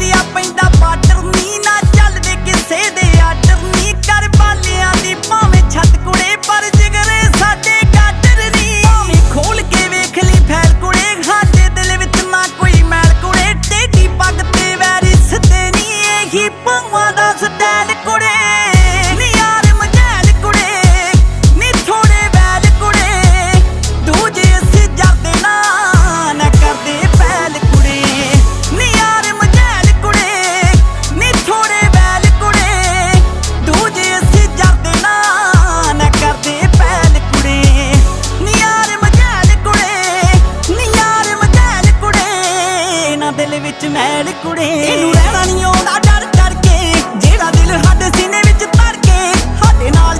Area ਪੈਂਦਾ border ਨੀ ਨਾ ਚੱਲਦੇ ਕਿਸੇ ਦੇ ਆਰਡਰ। ਨੀ ਕਰ ਬਾਲਿਆਂ ਦੀ, ਭਾਵੇਂ ਛੱਤ ਕੁੜੇ, ਪਰ ਜਿਗਰੇ ਸਾਡੇ ਗਾਡਰ ਨੀ ਭਾਵੇਂ ਖੋਲ ਕੇ ਵੇਖ ਲਈ ਫੈਲ ਕੁੜੇ, ਸਾਡੇ ਦਿਲ ਵਿੱਚ ਨਾ ਕੋਈ ਮੈਲ ਕੁੜੇ। ਟੇਢੀ ਪੱਗ ਤੇ ਵੈਰੀ ਸਤੇ ਨੀ, ਇਹੀ ਪੰਵਾ ਦਾ ਦਿਲ ਵਿੱਚ ਮੈਲ ਕੁੜੇ।